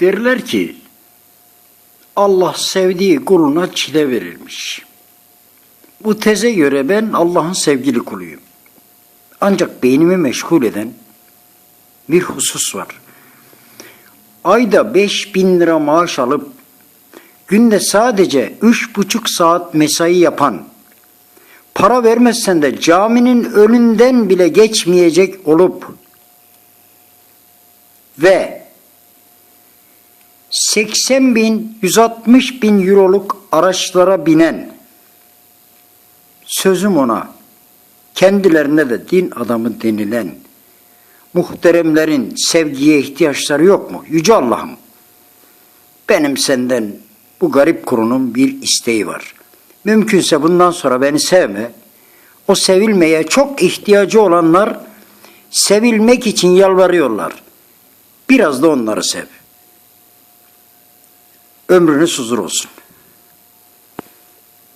Derler ki Allah sevdiği kuluna çile verirmiş. Bu teze göre ben Allah'ın sevgili kuluyum. Ancak beynimi meşgul eden bir husus var. Ayda 5000 lira maaş alıp günde sadece üç buçuk saat mesai yapan, para vermezsen de caminin önünden bile geçmeyecek olup ve 80 bin, 160 bin euroluk araçlara binen sözüm ona kendilerine de din adamı denilen muhteremlerin sevgiye ihtiyaçları yok mu? Yüce Allah'ım benim senden bu garip kurunun bir isteği var. Mümkünse bundan sonra beni sevme. O sevilmeye çok ihtiyacı olanlar sevilmek için yalvarıyorlar. Biraz da onları sev. Ömrünüz huzur olsun.